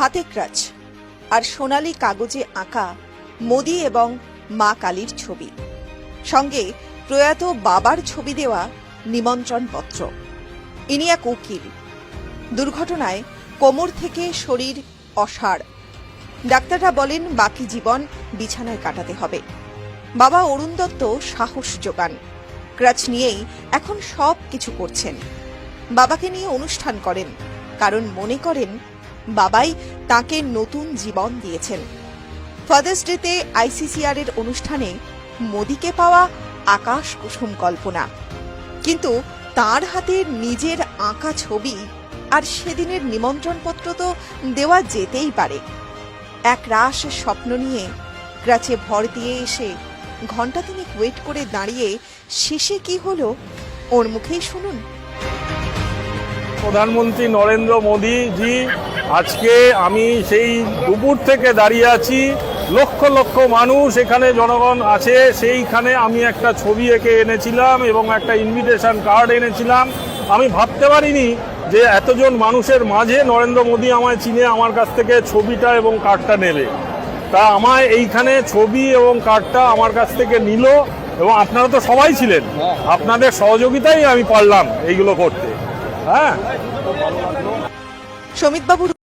হাতে ক্রাচ আর সোনালি কাগজে আঁকা মোদি এবং মা কালীর ছবি। সঙ্গে প্রয়াত বাবার ছবি দেওয়া নিমন্ত্রণ পত্র ইনি এক উকিল। দুর্ঘটনায় কোমর থেকে শরীর অসাড়। ডাক্তাররা বলেন, বাকি জীবন বিছানায় কাটাতে হবে। বাবা অরুণ দত্ত সাহস যোগান। ক্রাচ নিয়েই এখন সব কিছু করছেন। বাবাকে নিয়ে অনুষ্ঠান করেন, কারণ মনে করেন বাবাই তাকে নতুন জীবন দিয়েছেন। ফাদার্স ডেতে আইসিসিআর এর অনুষ্ঠানে মোদিকে পাওয়া আকাশ কুসুম কল্পনা। কিন্তু তার হাতে নিজের আঁকা ছবি আর সেদিনের নিমন্ত্রণপত্র তো দেওয়া যেতেই পারে। এক রাস স্বপ্ন নিয়ে ক্রাচে ভর দিয়ে এসে ঘণ্টা তিনি ওয়েট করে দাঁড়িয়ে শেষে কি হলো, ওর মুখেই শুনুন। প্রধানমন্ত্রী নরেন্দ্র মোদী জি আজকে আমি সেই দুপুর থেকে দাঁড়িয়ে আছি। লক্ষ লক্ষ মানুষ এখানে জনগণ আছে, সেইখানে আমি একটা ছবি এঁকে এনেছিলাম এবং একটা ইনভিটেশন কার্ড এনেছিলাম। আমি ভাবতে পারিনি যে এতজন মানুষের মাঝে নরেন্দ্র মোদী আমায় চিনে, আমার কাছ থেকে ছবিটা এবং কার্ডটা নেবে। তা আমায় এইখানে ছবি এবং কার্ডটা আমার কাছ থেকে নিল এবং আপনারা তো সবাই ছিলেন। আপনাদের সহযোগিতাই আমি পারলাম এইগুলো করতে। হ্যাঁ। সমিতবাবুর